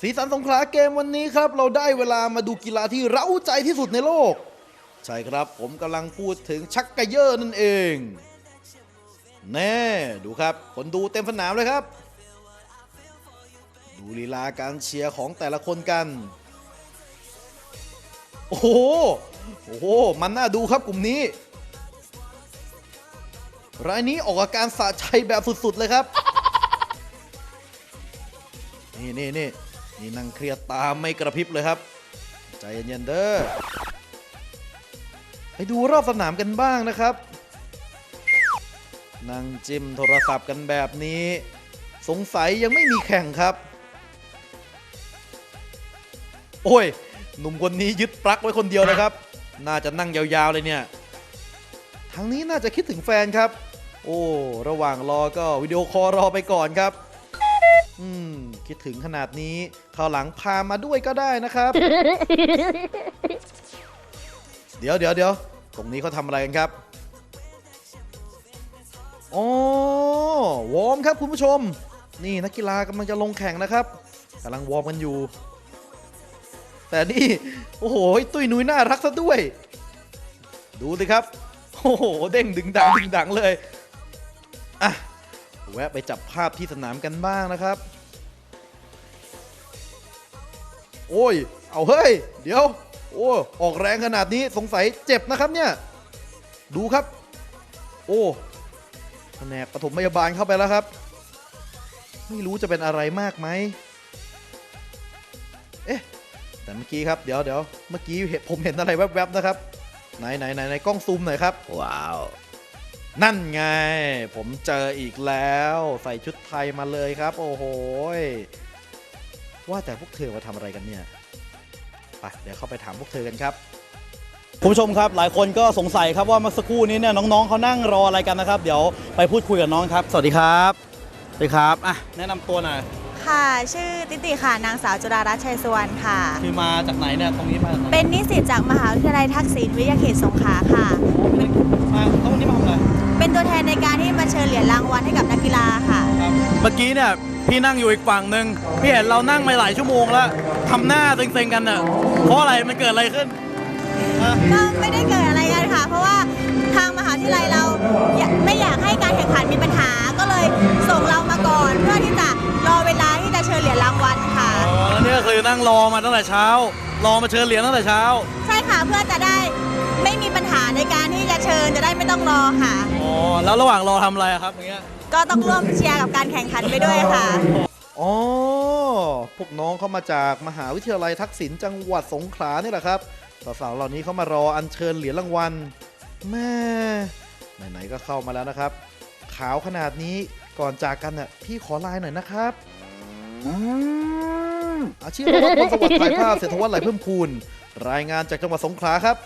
สีสันสงขลาเกมวันนี้ครับ เราได้เวลามาดูกีฬาที่เร้าใจที่สุดในโลก ใช่ครับผมกำลังพูดถึงชักกระเยอร์นั่นเอง แน่ดูครับคนดูเต็มสนามเลยครับ ดูลีลาการเชียร์ของแต่ละคนกัน โอ้โหโอ้โหมันน่าดูครับกลุ่มนี้ รายนี้ออกอาการสะใจแบบสุดๆเลยครับ นี่นี่นี่ นี่นั่งเครียดตามไม่กระพริบเลยครับ ใจเย็นๆเด้อไปดูรอบสนามกันบ้างนะครับ นั่งจิ้มโทรศัพท์กันแบบนี้ สงสัยยังไม่มีแข่งครับ โอ้ย หนุ่มคนนี้ยึดปลั๊กไว้คนเดียวเลยครับ น่าจะนั่งยาวๆเลยเนี่ยทางนี้น่าจะคิดถึงแฟนครับ โอ้ ระหว่างรอก็วิดีโอคอลรอไปก่อนครับ อืม คิดถึงขนาดนี้คราวหลังพามาด้วยก็ได้นะครับ เดี๋ยวเดี๋ยวเดี๋ยวตรงนี้เขาทำอะไรกันครับอ๋อวอร์มครับคุณผู้ชม นี่นักกีฬากำลังจะลงแข่งนะครับกำลังวอร์มกันอยู่ แต่นี่ โอ้โหตุ้ยนุ้ยน่ารักซะด้วย ดูสิครับ โอ้โห เด้งดึงดังดึงดังเลย อะ แวะไปจับภาพที่สนามกันบ้างนะครับ โอ้ย เอาเฮ้ย เดี๋ยว โอ้ออกแรงขนาดนี้สงสัยเจ็บนะครับเนี่ย ดูครับ โอ้แผนกปฐมพยาบาลเข้าไปแล้วครับ ไม่รู้จะเป็นอะไรมากไหมเอ๊ะ แต่เมื่อกี้ครับ เดี๋ยวเดี๋ยวเมื่อกี้เห็นผมเห็นอะไรแวบๆนะครับ ไหนไหนไหนไหนกล้องซูมหน่อยครับ ว้าว นั่นไง ผมเจออีกแล้ว ใส่ชุดไทยมาเลยครับ โอ้โหย ว่าแต่พวกเธอมาทำอะไรกันเนี่ยไปเดี๋ยวเข้าไปถามพวกเธอกันครับ คุณผู้ชมครับ หลายคนก็สงสัยครับว่าเมื่อสักครู่นี้เนี่ยน้องๆเขานั่งรออะไรกันนะครับ เดี๋ยวไปพูดคุยกับน้องครับ สวัสดีครับสวัสดีครับอะแนะนำตัวหน่อยค่ะ ชื่อติติค่ะ นางสาวจุฬารัตน์ชัยสวรรณค่ะ คือมาจากไหนเนี่ยตรงนี้มาจากไหนเป็นนิสิตจากมหาวิทยาลัยทักษิณวิทยาเขตสงขลาค่ะ มาแล้ววันนี้มาทำอะไรเป็นตัวแทนในการที่มาเชิญเหรียญรางวัลให้กับนักกีฬาค่ะครับ เมื่อกี้เนี่ยพี่นั่งอยู่อีกฝั่งหนึ่งพี่เห็นเรานั่งมาหลายชั่วโมงแล้วทำหน้าเซ็งๆกันเน่ะเพราะอะไรมันเกิดอะไรขึ้นฮะก็ไม่ได้เกิดอะไรกันค่ะ เพราะว่าทางมหาวิทยาลัยเราอยากไม่อยากให้การแข่งขันมีปัญหาก็เลยส่งเรามาก่อน เพื่อที่จะรอเวลาที่จะเชิญเหรียญรางวัลค่ะ อ๋อแล้วนี่ก็คือนั่งรอมาตั้งแต่เช้า รอมาเชิญเหรียญตั้งแต่เช้า ใช่ค่ะเพื่อจะได้ ไม่มีปัญหาในการที่จะเชิญจะได้ไม่ต้องรอค่ะ อ๋อแล้วระหว่างรอทำอะไรอะครับอย่างเงี้ยก็ต้องร่วมเชียร์กับการแข่งขันไปด้วยค่ะ อ๋อ พวกน้องเข้ามาจากมหาวิทยาลัยทักษิณจังหวัดสงขลานี่แหละครับสาวๆเหล่านี้เขามารออัญเชิญเหรียญรางวัลแม่ไหนๆก็เข้ามาแล้วนะครับ ขาวขนาดนี้ก่อนจากกันน่ะพี่ขอไลน์หน่อยนะครับอาชีพวัฒน์พลสวัสดิ์ถ่ายภาพเศรษฐวัฒน์ไหลเพิ่มพูนรายงานจากจังหวัดสงขลาครับ